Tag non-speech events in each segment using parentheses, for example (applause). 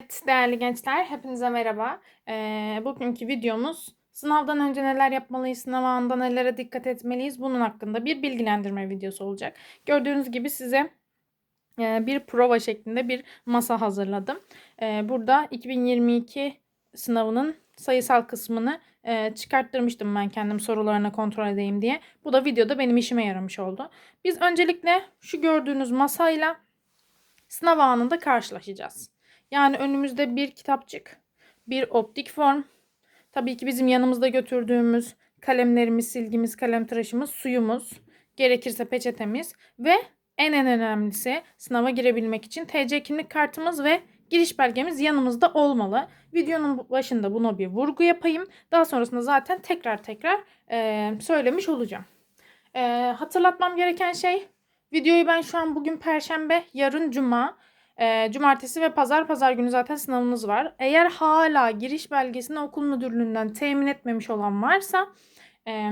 Evet değerli gençler, hepinize merhaba. Ee, bugünkü videomuz sınavdan önce neler yapmalıyız, sınav anında nelere dikkat etmeliyiz bunun hakkında bir bilgilendirme videosu olacak. Gördüğünüz gibi size e, bir prova şeklinde bir masa hazırladım. E, burada 2022 sınavının sayısal kısmını e, çıkarttırmıştım ben kendim sorularını kontrol edeyim diye. Bu da videoda benim işime yaramış oldu. Biz öncelikle şu gördüğünüz masayla sınav anında karşılaşacağız. Yani önümüzde bir kitapçık, bir optik form, tabii ki bizim yanımızda götürdüğümüz kalemlerimiz, silgimiz, kalem tıraşımız, suyumuz, gerekirse peçetemiz ve en en önemlisi sınava girebilmek için TC kimlik kartımız ve giriş belgemiz yanımızda olmalı. Videonun başında buna bir vurgu yapayım. Daha sonrasında zaten tekrar tekrar e, söylemiş olacağım. E, hatırlatmam gereken şey videoyu ben şu an bugün perşembe, yarın cuma. E, cumartesi ve pazar pazar günü zaten sınavınız var. Eğer hala giriş belgesini okul müdürlüğünden temin etmemiş olan varsa e,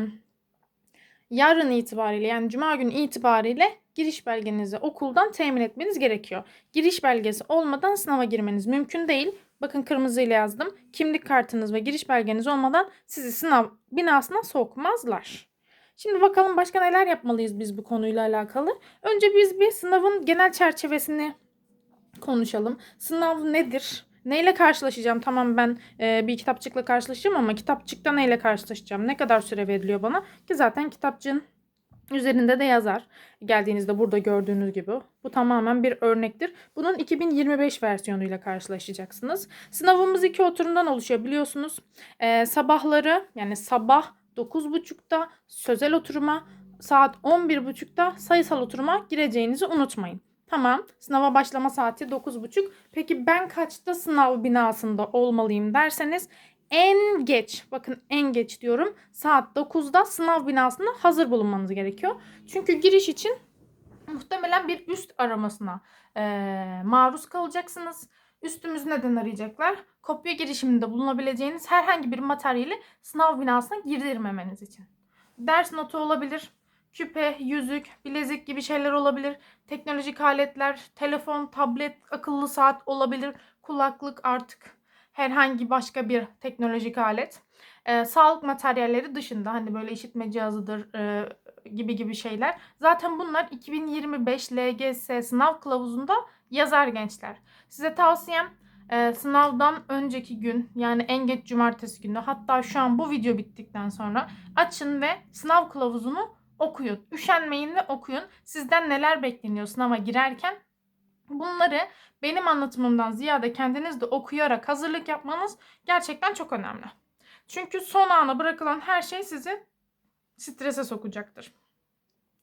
yarın itibariyle yani cuma günü itibariyle giriş belgenizi okuldan temin etmeniz gerekiyor. Giriş belgesi olmadan sınava girmeniz mümkün değil. Bakın kırmızıyla yazdım. Kimlik kartınız ve giriş belgeniz olmadan sizi sınav binasına sokmazlar. Şimdi bakalım başka neler yapmalıyız biz bu konuyla alakalı. Önce biz bir sınavın genel çerçevesini konuşalım. Sınav nedir? Neyle karşılaşacağım? Tamam ben e, bir kitapçıkla karşılaşacağım ama kitapçıkta neyle karşılaşacağım? Ne kadar süre veriliyor bana? Ki zaten kitapçığın üzerinde de yazar. Geldiğinizde burada gördüğünüz gibi. Bu tamamen bir örnektir. Bunun 2025 versiyonuyla karşılaşacaksınız. Sınavımız iki oturumdan oluşuyor biliyorsunuz. E, sabahları yani sabah 9.30'da sözel oturuma saat 11.30'da sayısal oturuma gireceğinizi unutmayın. Tamam sınava başlama saati 9.30. Peki ben kaçta sınav binasında olmalıyım derseniz en geç bakın en geç diyorum saat 9'da sınav binasında hazır bulunmanız gerekiyor. Çünkü giriş için muhtemelen bir üst aramasına e, maruz kalacaksınız. Üstümüz neden arayacaklar? Kopya girişiminde bulunabileceğiniz herhangi bir materyali sınav binasına girdirmemeniz için. Ders notu olabilir, küpe, yüzük, bilezik gibi şeyler olabilir. Teknolojik aletler, telefon, tablet, akıllı saat olabilir. Kulaklık artık herhangi başka bir teknolojik alet. Ee, sağlık materyalleri dışında hani böyle işitme cihazıdır e, gibi gibi şeyler. Zaten bunlar 2025 LGS sınav kılavuzunda yazar gençler. Size tavsiyem e, sınavdan önceki gün yani en geç cumartesi günü hatta şu an bu video bittikten sonra açın ve sınav kılavuzunu okuyun. Üşenmeyin ve okuyun. Sizden neler bekleniyor sınava girerken bunları benim anlatımımdan ziyade kendiniz de okuyarak hazırlık yapmanız gerçekten çok önemli. Çünkü son ana bırakılan her şey sizi strese sokacaktır.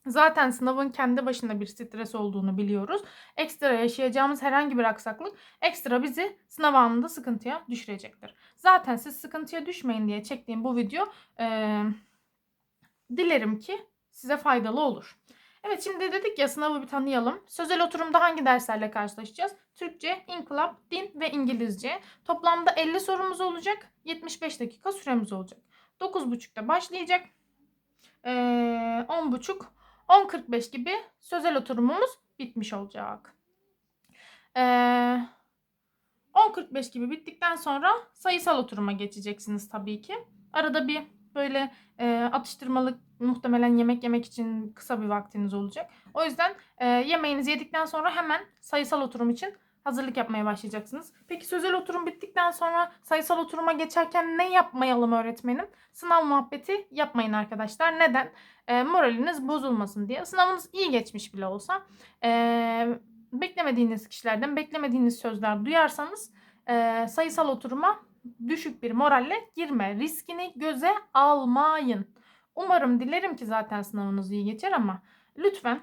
Zaten sınavın kendi başına bir stres olduğunu biliyoruz. Ekstra yaşayacağımız herhangi bir aksaklık ekstra bizi sınav anında sıkıntıya düşürecektir. Zaten siz sıkıntıya düşmeyin diye çektiğim bu video e, dilerim ki size faydalı olur. Evet şimdi dedik ya sınavı bir tanıyalım. Sözel oturumda hangi derslerle karşılaşacağız? Türkçe, inkılap, din ve İngilizce. Toplamda 50 sorumuz olacak. 75 dakika süremiz olacak. 9.30'da başlayacak. Ee, 10.30 10.45 gibi sözel oturumumuz bitmiş olacak. Ee, 10.45 gibi bittikten sonra sayısal oturuma geçeceksiniz tabii ki. Arada bir böyle e, atıştırmalık muhtemelen yemek yemek için kısa bir vaktiniz olacak. O yüzden e, yemeğinizi yedikten sonra hemen sayısal oturum için hazırlık yapmaya başlayacaksınız. Peki sözel oturum bittikten sonra sayısal oturuma geçerken ne yapmayalım öğretmenim? Sınav muhabbeti yapmayın arkadaşlar. Neden? E, moraliniz bozulmasın diye. Sınavınız iyi geçmiş bile olsa e, beklemediğiniz kişilerden beklemediğiniz sözler duyarsanız e, sayısal oturuma düşük bir moralle girme riskini göze almayın. Umarım dilerim ki zaten sınavınız iyi geçer ama lütfen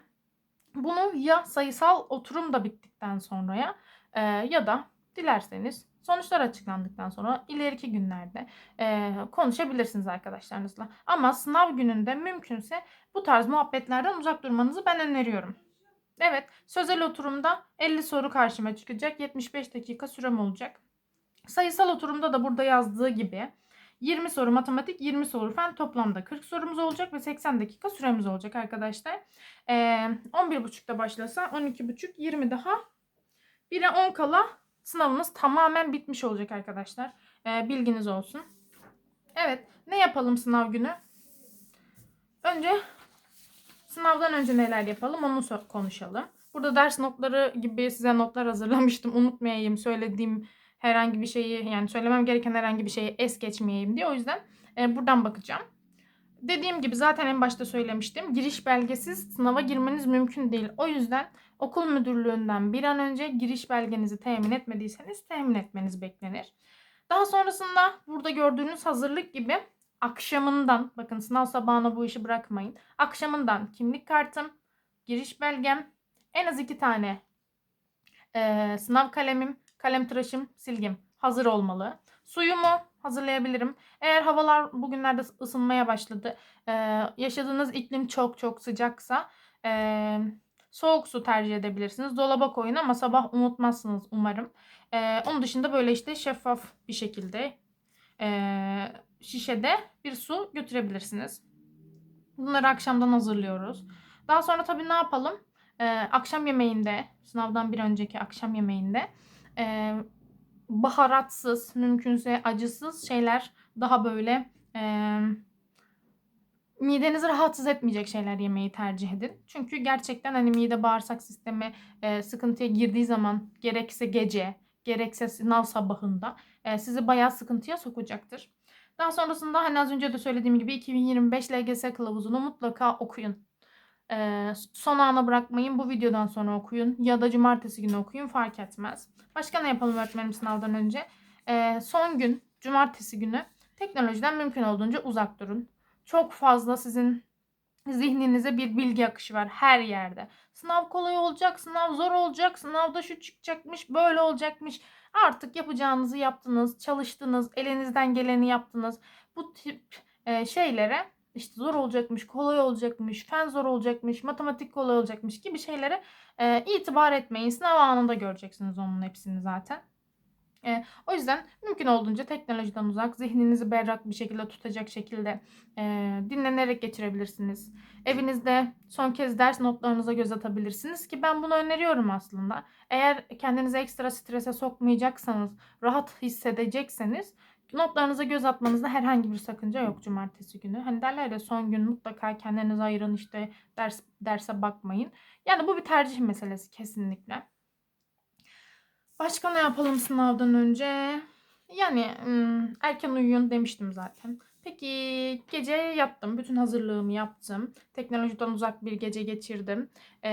bunu ya sayısal oturum da bittikten sonraya e, ya da dilerseniz sonuçlar açıklandıktan sonra ileriki günlerde e, konuşabilirsiniz arkadaşlarınızla. Ama sınav gününde mümkünse bu tarz muhabbetlerden uzak durmanızı ben öneriyorum. Evet sözel oturumda 50 soru karşıma çıkacak. 75 dakika sürem olacak. Sayısal oturumda da burada yazdığı gibi 20 soru matematik, 20 soru fen toplamda 40 sorumuz olacak ve 80 dakika süremiz olacak arkadaşlar. Ee, 11.30'da başlasa 12.30, 20 daha 1'e 10 kala sınavınız tamamen bitmiş olacak arkadaşlar. Ee, bilginiz olsun. Evet. Ne yapalım sınav günü? Önce sınavdan önce neler yapalım onu konuşalım. Burada ders notları gibi size notlar hazırlamıştım. Unutmayayım söylediğim herhangi bir şeyi yani söylemem gereken herhangi bir şeyi es geçmeyeyim diye. O yüzden e, buradan bakacağım. Dediğim gibi zaten en başta söylemiştim. Giriş belgesiz sınava girmeniz mümkün değil. O yüzden okul müdürlüğünden bir an önce giriş belgenizi temin etmediyseniz temin etmeniz beklenir. Daha sonrasında burada gördüğünüz hazırlık gibi akşamından bakın sınav sabahına bu işi bırakmayın. Akşamından kimlik kartım, giriş belgem, en az iki tane eee, sınav kalemim, kalem tıraşım, silgim hazır olmalı. Suyumu hazırlayabilirim. Eğer havalar bugünlerde ısınmaya başladı, yaşadığınız iklim çok çok sıcaksa soğuk su tercih edebilirsiniz. Dolaba koyun ama sabah unutmazsınız umarım. Onun dışında böyle işte şeffaf bir şekilde şişede bir su götürebilirsiniz. Bunları akşamdan hazırlıyoruz. Daha sonra tabii ne yapalım? Ee, akşam yemeğinde, sınavdan bir önceki akşam yemeğinde e, baharatsız, mümkünse acısız şeyler daha böyle e, midenizi rahatsız etmeyecek şeyler yemeyi tercih edin. Çünkü gerçekten hani mide bağırsak sistemi e, sıkıntıya girdiği zaman gerekse gece, gerekse sınav sabahında e, sizi bayağı sıkıntıya sokacaktır. Daha sonrasında hani az önce de söylediğim gibi 2025 LGS kılavuzunu mutlaka okuyun. Ee, son ana bırakmayın. Bu videodan sonra okuyun. Ya da cumartesi günü okuyun. Fark etmez. Başka ne yapalım öğretmenim sınavdan önce? Ee, son gün, cumartesi günü teknolojiden mümkün olduğunca uzak durun. Çok fazla sizin zihninize bir bilgi akışı var her yerde. Sınav kolay olacak, sınav zor olacak, sınavda şu çıkacakmış, böyle olacakmış. Artık yapacağınızı yaptınız, çalıştınız, elinizden geleni yaptınız. Bu tip e, şeylere işte zor olacakmış, kolay olacakmış, fen zor olacakmış, matematik kolay olacakmış gibi şeylere e, itibar etmeyin. Sınav anında göreceksiniz onun hepsini zaten. E, o yüzden mümkün olduğunca teknolojiden uzak, zihninizi berrak bir şekilde tutacak şekilde e, dinlenerek geçirebilirsiniz. Evinizde son kez ders notlarınıza göz atabilirsiniz ki ben bunu öneriyorum aslında. Eğer kendinizi ekstra strese sokmayacaksanız, rahat hissedecekseniz notlarınıza göz atmanızda herhangi bir sakınca yok cumartesi günü. Hani derler ya son gün mutlaka kendinize ayırın işte ders derse bakmayın. Yani bu bir tercih meselesi kesinlikle. Başka ne yapalım sınavdan önce? Yani erken uyuyun demiştim zaten. Peki gece yattım. Bütün hazırlığımı yaptım. Teknolojiden uzak bir gece geçirdim. Ee,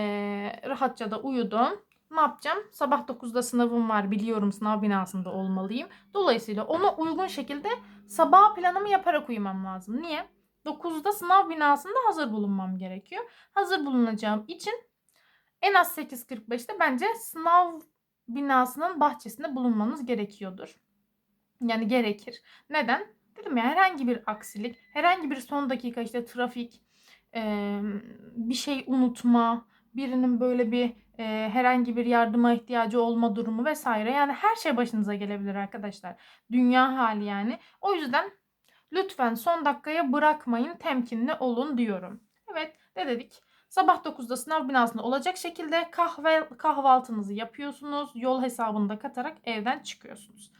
rahatça da uyudum. Ne yapacağım? Sabah 9'da sınavım var. Biliyorum sınav binasında olmalıyım. Dolayısıyla ona uygun şekilde sabah planımı yaparak uyumam lazım. Niye? 9'da sınav binasında hazır bulunmam gerekiyor. Hazır bulunacağım için en az 8.45'te bence sınav binasının bahçesinde bulunmanız gerekiyordur. Yani gerekir. Neden? Dedim ya herhangi bir aksilik, herhangi bir son dakika işte trafik, bir şey unutma, birinin böyle bir eee, herhangi bir yardıma ihtiyacı olma durumu vesaire. Yani her şey başınıza gelebilir arkadaşlar. Dünya hali yani. O yüzden lütfen son dakikaya bırakmayın, temkinli olun diyorum. Evet, ne dedik? Sabah 9'da sınav binasında olacak şekilde kahve kahvaltınızı yapıyorsunuz. Yol hesabını da katarak evden çıkıyorsunuz.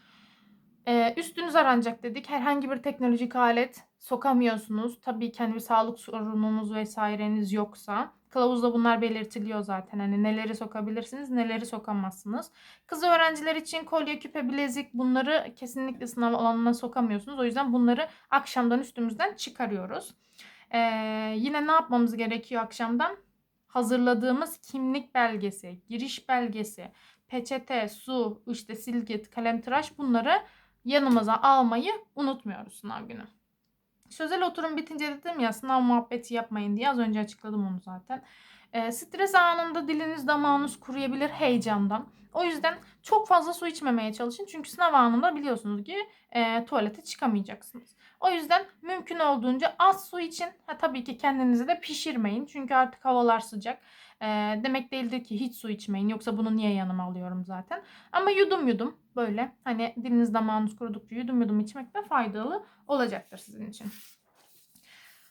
Ee, üstünüz aranacak dedik. Herhangi bir teknolojik alet sokamıyorsunuz. Tabii ki hani sağlık sorununuz vesaireniz yoksa. Kılavuzda bunlar belirtiliyor zaten. Hani neleri sokabilirsiniz, neleri sokamazsınız. Kız öğrenciler için kolye, küpe, bilezik bunları kesinlikle sınav alanına sokamıyorsunuz. O yüzden bunları akşamdan üstümüzden çıkarıyoruz. Ee, yine ne yapmamız gerekiyor akşamdan? Hazırladığımız kimlik belgesi, giriş belgesi, peçete, su, işte silgit, kalem tıraş bunları yanımıza almayı unutmuyoruz sınav günü. Sözel oturum bitince dedim ya sınav muhabbeti yapmayın diye az önce açıkladım onu zaten. E, stres anında diliniz damağınız kuruyabilir heyecandan. O yüzden çok fazla su içmemeye çalışın. Çünkü sınav anında biliyorsunuz ki e, tuvalete çıkamayacaksınız. O yüzden mümkün olduğunca az su için. Ha, tabii ki kendinizi de pişirmeyin. Çünkü artık havalar sıcak. E, demek değildir ki hiç su içmeyin. Yoksa bunu niye yanıma alıyorum zaten. Ama yudum yudum böyle hani diliniz damağınız kurudukça yudum yudum içmek de faydalı olacaktır sizin için.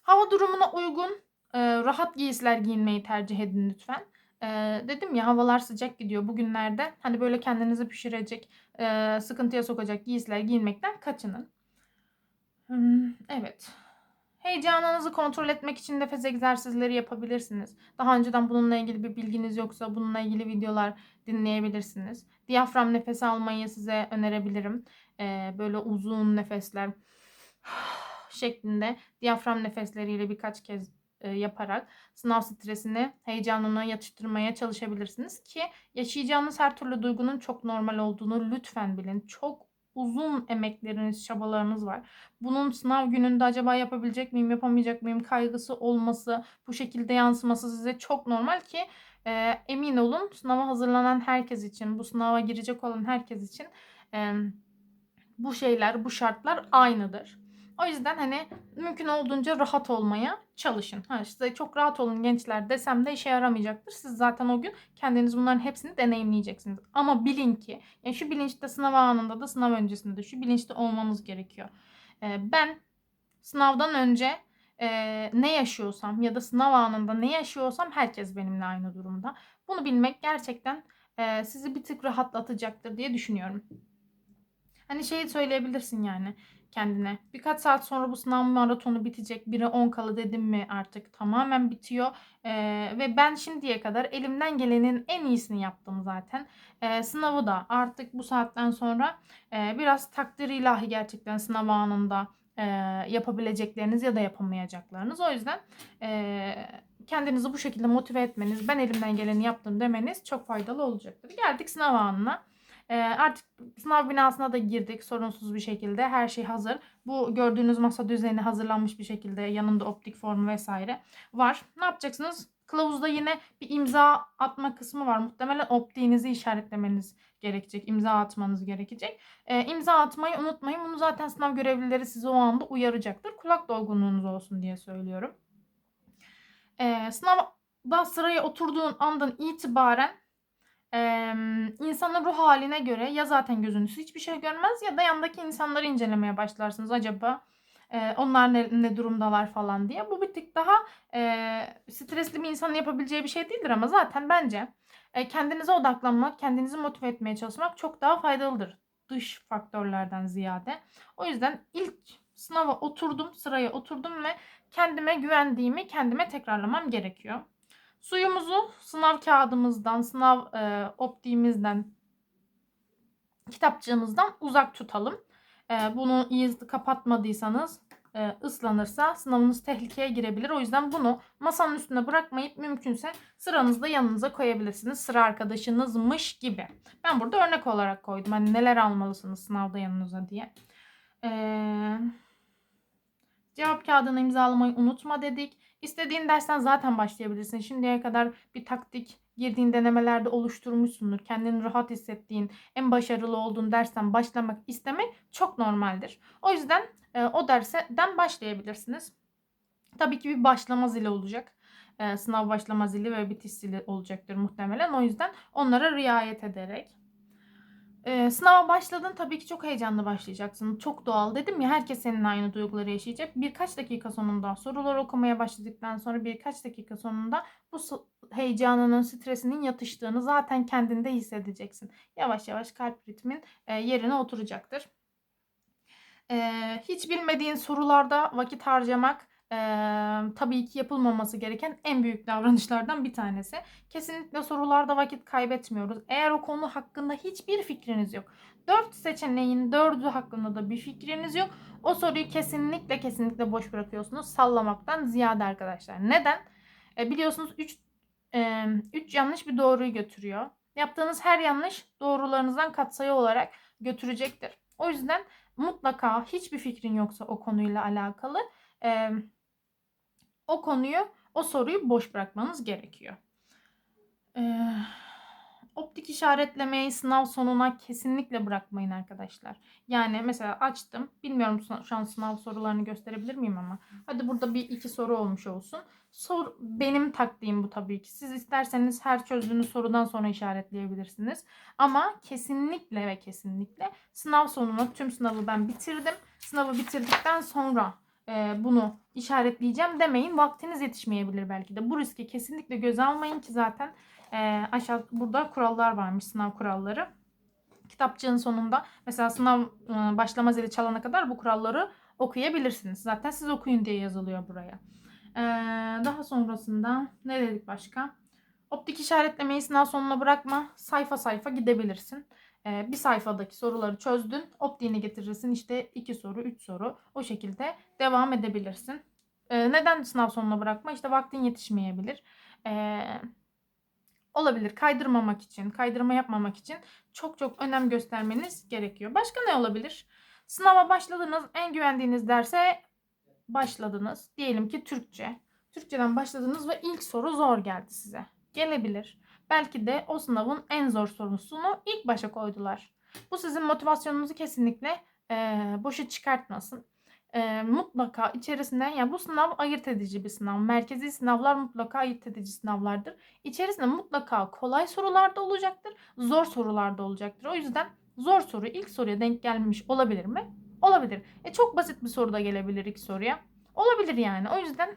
Hava durumuna uygun e, rahat giysiler giyinmeyi tercih edin lütfen. Ee, dedim ya havalar sıcak gidiyor bugünlerde. Hani böyle kendinizi pişirecek, e, sıkıntıya sokacak giysiler giyinmekten kaçının. Hmm, evet. Heyecanınızı kontrol etmek için nefes egzersizleri yapabilirsiniz. Daha önceden bununla ilgili bir bilginiz yoksa bununla ilgili videolar dinleyebilirsiniz. Diyafram nefesi almayı size önerebilirim. Ee, böyle uzun nefesler (sighs) şeklinde diyafram nefesleriyle birkaç kez e, yaparak sınav stresini, heyecanını yatıştırmaya çalışabilirsiniz ki yaşayacağınız her türlü duygunun çok normal olduğunu lütfen bilin. Çok uzun emekleriniz, çabalarınız var. Bunun sınav gününde acaba yapabilecek miyim, yapamayacak mıyım kaygısı olması, bu şekilde yansıması size çok normal ki e, emin olun sınava hazırlanan herkes için, bu sınava girecek olan herkes için e, bu şeyler, bu şartlar aynıdır. O yüzden hani mümkün olduğunca rahat olmaya çalışın. Ha işte çok rahat olun gençler desem de işe yaramayacaktır. Siz zaten o gün kendiniz bunların hepsini deneyimleyeceksiniz. Ama bilin ki yani şu bilinçte sınav anında da sınav öncesinde de şu bilinçte olmanız gerekiyor. Ee, ben sınavdan önce e, ne yaşıyorsam ya da sınav anında ne yaşıyorsam herkes benimle aynı durumda. Bunu bilmek gerçekten e, sizi bir tık rahatlatacaktır diye düşünüyorum. Hani şeyi söyleyebilirsin yani kendine. Birkaç saat sonra bu sınav maratonu bitecek. Biri 10 kala dedim mi artık tamamen bitiyor. Ee, ve ben şimdiye kadar elimden gelenin en iyisini yaptım zaten. Ee, sınavı da artık bu saatten sonra e, biraz takdir ilahi gerçekten sınav anında e, yapabilecekleriniz ya da yapamayacaklarınız. O yüzden e, kendinizi bu şekilde motive etmeniz, ben elimden geleni yaptım demeniz çok faydalı olacaktır. Geldik sınav anına. E, artık sınav binasına da girdik sorunsuz bir şekilde. Her şey hazır. Bu gördüğünüz masa düzeni hazırlanmış bir şekilde yanında optik formu vesaire var. Ne yapacaksınız? Kılavuzda yine bir imza atma kısmı var. Muhtemelen optiğinizi işaretlemeniz gerekecek. imza atmanız gerekecek. E, imza atmayı unutmayın. Bunu zaten sınav görevlileri sizi o anda uyaracaktır. Kulak dolgunluğunuz olsun diye söylüyorum. E, sınavda sıraya oturduğun andan itibaren e, insanın ruh haline göre ya zaten gözünüz hiçbir şey görmez ya da yandaki insanları incelemeye başlarsınız. Acaba e, onlar ne, ne durumdalar falan diye. Bu bir tık daha e, stresli bir insanın yapabileceği bir şey değildir ama zaten bence e, kendinize odaklanmak, kendinizi motive etmeye çalışmak çok daha faydalıdır. Dış faktörlerden ziyade. O yüzden ilk sınava oturdum, sıraya oturdum ve kendime güvendiğimi kendime tekrarlamam gerekiyor. Suyumuzu sınav kağıdımızdan, sınav e, optiğimizden, kitapçığımızdan uzak tutalım. E, bunu iyi kapatmadıysanız e, ıslanırsa sınavınız tehlikeye girebilir. O yüzden bunu masanın üstüne bırakmayıp mümkünse sıranızda yanınıza koyabilirsiniz. Sıra arkadaşınızmış gibi. Ben burada örnek olarak koydum. Hani neler almalısınız sınavda yanınıza diye. Eee... Cevap kağıdını imzalamayı unutma dedik. İstediğin dersten zaten başlayabilirsin. Şimdiye kadar bir taktik girdiğin denemelerde oluşturmuşsundur. Kendini rahat hissettiğin, en başarılı olduğun dersten başlamak istemek çok normaldir. O yüzden e, o dersten başlayabilirsiniz. Tabii ki bir başlama zili olacak. E, sınav başlama zili ve bitiş zili olacaktır muhtemelen. O yüzden onlara riayet ederek ee, sınava başladın tabii ki çok heyecanlı başlayacaksın. Çok doğal dedim ya herkes senin aynı duyguları yaşayacak. Birkaç dakika sonunda sorular okumaya başladıktan sonra birkaç dakika sonunda bu heyecanının, stresinin yatıştığını zaten kendinde hissedeceksin. Yavaş yavaş kalp ritmin e, yerine oturacaktır. Ee, hiç bilmediğin sorularda vakit harcamak e, tabii ki yapılmaması gereken en büyük (laughs) davranışlardan bir tanesi. Kesinlikle sorularda vakit kaybetmiyoruz. Eğer o konu hakkında hiçbir fikriniz yok. 4 seçeneğin 4'ü hakkında da bir fikriniz yok. O soruyu kesinlikle kesinlikle boş bırakıyorsunuz. Sallamaktan ziyade arkadaşlar. Neden? E, biliyorsunuz 3 3 yanlış bir doğruyu götürüyor. Yaptığınız her yanlış doğrularınızdan katsayı olarak götürecektir. O yüzden mutlaka hiçbir fikrin yoksa o konuyla alakalı e, o konuyu, o soruyu boş bırakmanız gerekiyor. Ee, optik işaretlemeyi sınav sonuna kesinlikle bırakmayın arkadaşlar. Yani mesela açtım. Bilmiyorum şu an sınav sorularını gösterebilir miyim ama. Hadi burada bir iki soru olmuş olsun. Sor, benim taktiğim bu tabii ki. Siz isterseniz her çözdüğünüz sorudan sonra işaretleyebilirsiniz. Ama kesinlikle ve kesinlikle sınav sonuna tüm sınavı ben bitirdim. Sınavı bitirdikten sonra bunu işaretleyeceğim demeyin. Vaktiniz yetişmeyebilir belki de. Bu riski kesinlikle göze almayın ki zaten Ee, aşağı burada kurallar varmış sınav kuralları. Kitapçığın sonunda mesela sınav e, başlama zili çalana kadar bu kuralları okuyabilirsiniz. Zaten siz okuyun diye yazılıyor buraya. Daha sonrasında ne dedik başka? Optik işaretlemeyi sınav sonuna bırakma. Sayfa sayfa gidebilirsin. Ee, bir sayfadaki soruları çözdün. Optiğini getirirsin. İşte iki soru, üç soru. O şekilde devam edebilirsin. Ee, neden sınav sonuna bırakma? İşte vaktin yetişmeyebilir. Ee, olabilir. Kaydırmamak için, kaydırma yapmamak için çok çok önem göstermeniz gerekiyor. Başka ne olabilir? Sınava başladınız. En güvendiğiniz derse başladınız. Diyelim ki Türkçe. Türkçeden başladınız ve ilk soru zor geldi size. Gelebilir. Belki de o sınavın en zor sorusunu ilk başa koydular. Bu sizin motivasyonunuzu kesinlikle e, boşa çıkartmasın. E, mutlaka içerisinden yani bu sınav ayırt edici bir sınav. Merkezi sınavlar mutlaka ayırt edici sınavlardır. İçerisinde mutlaka kolay sorular da olacaktır. Zor sorular da olacaktır. O yüzden zor soru ilk soruya denk gelmiş olabilir mi? Olabilir. E çok basit bir soru da gelebilir ilk soruya. Olabilir yani. O yüzden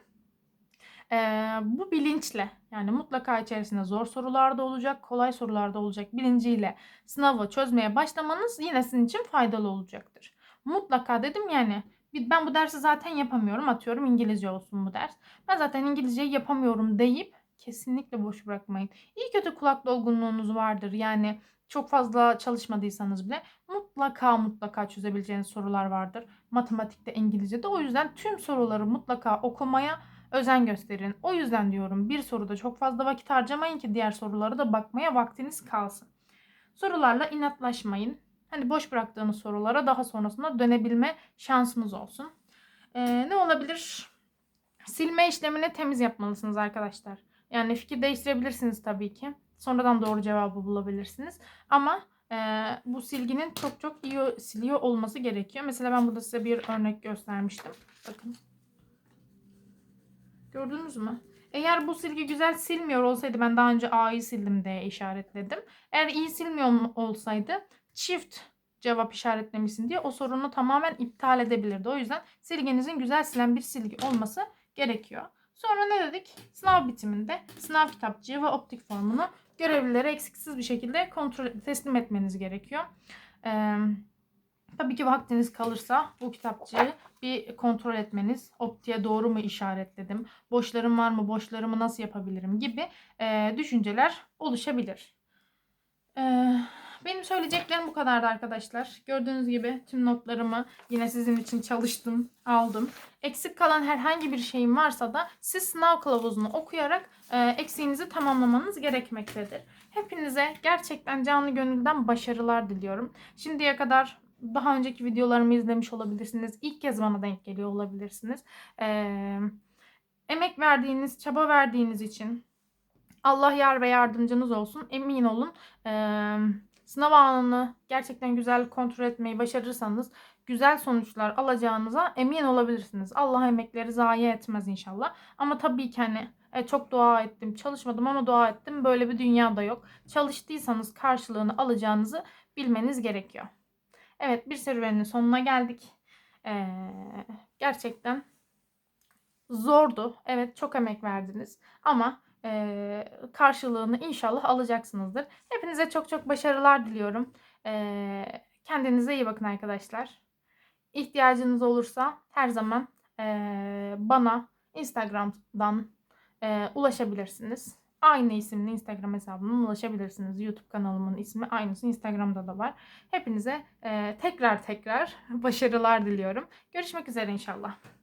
e, bu bilinçle yani mutlaka içerisinde zor sorular da olacak, kolay sorular da olacak bilinciyle sınavı çözmeye başlamanız yine sizin için faydalı olacaktır. Mutlaka dedim yani ben bu dersi zaten yapamıyorum atıyorum İngilizce olsun bu ders. Ben zaten İngilizceyi yapamıyorum deyip kesinlikle boş bırakmayın. İyi kötü kulak dolgunluğunuz vardır yani çok fazla çalışmadıysanız bile mutlaka mutlaka çözebileceğiniz sorular vardır. Matematikte, İngilizce'de. O yüzden tüm soruları mutlaka okumaya özen gösterin. O yüzden diyorum bir soruda çok fazla vakit harcamayın ki diğer sorulara da bakmaya vaktiniz kalsın. Sorularla inatlaşmayın. Hani boş bıraktığınız sorulara daha sonrasında dönebilme şansınız olsun. Ee, ne olabilir? Silme işlemini temiz yapmalısınız arkadaşlar. Yani fikir değiştirebilirsiniz tabii ki. Sonradan doğru cevabı bulabilirsiniz. Ama e, bu silginin çok çok iyi siliyor olması gerekiyor. Mesela ben burada size bir örnek göstermiştim. Bakın. Gördünüz mü? Eğer bu silgi güzel silmiyor olsaydı ben daha önce A'yı sildim diye işaretledim. Eğer iyi silmiyor olsaydı çift cevap işaretlemişsin diye o sorunu tamamen iptal edebilirdi. O yüzden silginizin güzel silen bir silgi olması gerekiyor. Sonra ne dedik? Sınav bitiminde sınav kitapçığı ve optik formunu görevlilere eksiksiz bir şekilde kontrol teslim etmeniz gerekiyor. Ee, tabii ki vaktiniz kalırsa bu kitapçığı bir kontrol etmeniz, optiğe doğru mu işaretledim, boşlarım var mı, boşlarımı nasıl yapabilirim gibi e, düşünceler oluşabilir. Ee, benim söyleyeceklerim bu kadardı arkadaşlar. Gördüğünüz gibi tüm notlarımı yine sizin için çalıştım, aldım. Eksik kalan herhangi bir şeyim varsa da siz sınav kılavuzunu okuyarak e, eksiğinizi tamamlamanız gerekmektedir. Hepinize gerçekten canlı gönülden başarılar diliyorum. Şimdiye kadar daha önceki videolarımı izlemiş olabilirsiniz. İlk kez bana denk geliyor olabilirsiniz. Ee, emek verdiğiniz, çaba verdiğiniz için Allah yar ve yardımcınız olsun. Emin olun. Ee, sınav anını gerçekten güzel kontrol etmeyi başarırsanız güzel sonuçlar alacağınıza emin olabilirsiniz. Allah emekleri zayi etmez inşallah. Ama tabii ki hani e, çok dua ettim, çalışmadım ama dua ettim. Böyle bir dünyada yok. Çalıştıysanız karşılığını alacağınızı bilmeniz gerekiyor. Evet bir serüvenin sonuna geldik. Ee, gerçekten zordu. Evet çok emek verdiniz. Ama e, karşılığını inşallah alacaksınızdır. Hepinize çok çok başarılar diliyorum. E, kendinize iyi bakın arkadaşlar. İhtiyacınız olursa her zaman e, bana Instagram'dan e, ulaşabilirsiniz. Aynı isimli Instagram hesabımdan ulaşabilirsiniz. YouTube kanalımın ismi aynısı Instagram'da da var. Hepinize e, tekrar tekrar (laughs) başarılar diliyorum. Görüşmek üzere inşallah.